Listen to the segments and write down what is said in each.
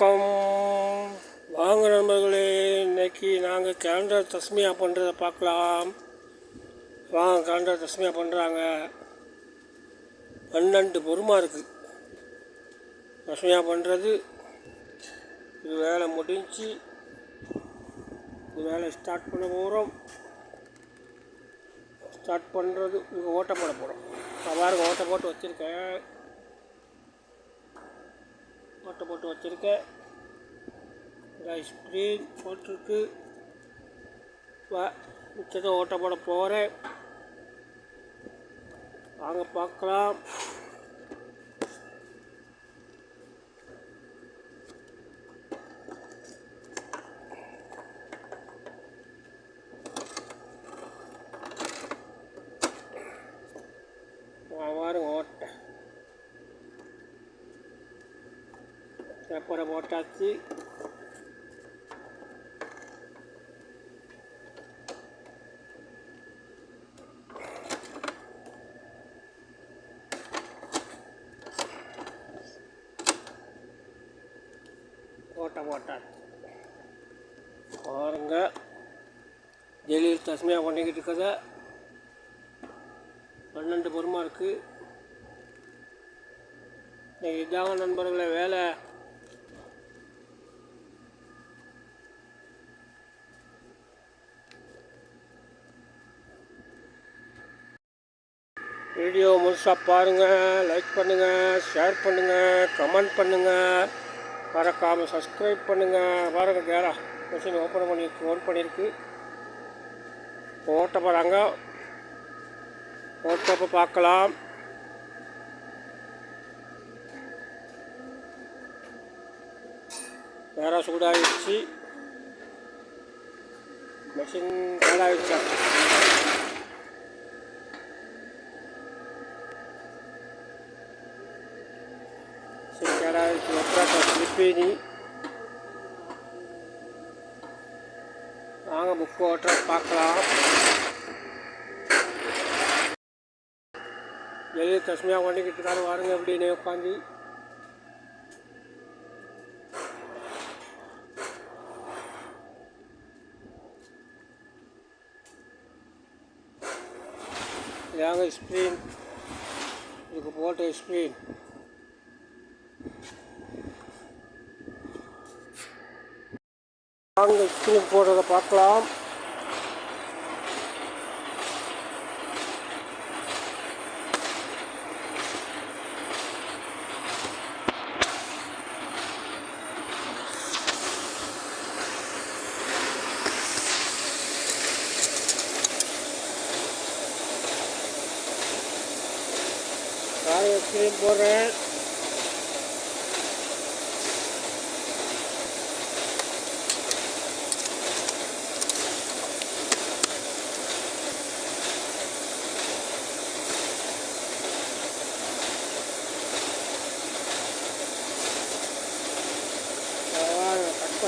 வணக்கம். வாங்க நண்பர்களே இன்னைக்கு நாங்கள் கேலண்டர் தஸ்மியா பண்ணுறதை பார்க்கலாம். வாங்க கேலண்டர் தஸ்மியா பண்ணுறாங்க பன்னெண்டு பொறுமா இருக்குது தஸ்மியா பண்ணுறது இது வேலை முடிஞ்சு இது வேலை ஸ்டார்ட் பண்ண போகிறோம் ஸ்டார்ட் பண்ணுறது இங்கே ஓட்ட போட போகிறோம் நான் பாருங்க ஓட்ட போட்டு வச்சுருக்கேன். ஓட்ட போட்டு வச்சுருக்கேன். ஸ்க்ரீன் போட்டிருக்கு. வா மிச்சத்தை ஓட்ட போட போகிறேன் வாங்க பார்க்கலாம் பாருங்க ஓட்டை பேப்பரை போட்டாச்சு போட்ட போட்டாச்சு பாருங்க ஜெயலலிதா தஸ்மையாக பண்ணிக்கிட்டு இருக்கத பன்னெண்டு பொறுமா இருக்குது இன்னைக்கு இதாங்க நண்பர்களை வேலை வீடியோ முழுசாக பாருங்கள் லைக் பண்ணுங்கள் ஷேர் பண்ணுங்கள் கமெண்ட் பண்ணுங்கள் மறக்காமல் சப்ஸ்கிரைப் பண்ணுங்கள் பாருங்கள் கேரா மிஷின் ஓப்பன் பண்ணியிருக்கு ஓன் பண்ணியிருக்கு ஓட்ட போகிறாங்க ஓட்டப்போ பார்க்கலாம். வேற சூடாகிடுச்சு மிஷின் கேடாகிடுச்சா மிஷின் கேடாகிடுச்சு ஒப்பராட்ட வாங்க புக்கு ஓட்டுற பார்க்கலாம் வெளியே தஸ்மியாக பண்ணிக்கிட்டு இருக்காரு வாருங்க அப்படின்னு உட்காந்து இதாங்க ஸ்க்ரீன் இதுக்கு போட்ட ஸ்க்ரீன் வாங்க ஸ்க்ரீன் போடுறத பார்க்கலாம். காரை ஸ்க்ரீன் போடுறேன்.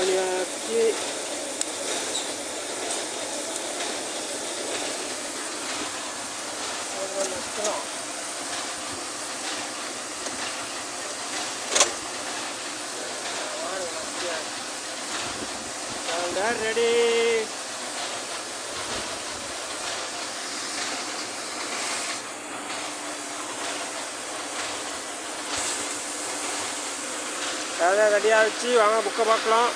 கட் பண்ணியாச்சு நிறுத்தலாம் Calendar ready. calendar ரெடி ஆகிடுச்சு வாங்க புக்கை பார்க்கலாம்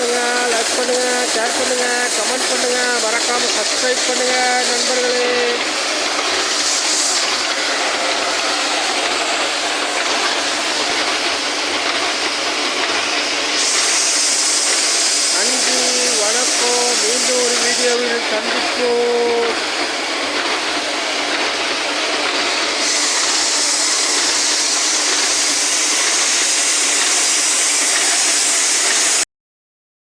பாருங்கள் லைக் பண்ணுங்கள் ஷேர் பண்ணுங்கள் கமெண்ட் பண்ணுங்கள் மறக்காமல் சப்ஸ்கிரைப் பண்ணுங்கள் நண்பர்களே. நன்றி வணக்கம். மீண்டும் ஒரு வீடியோவில் சந்திப்போம்.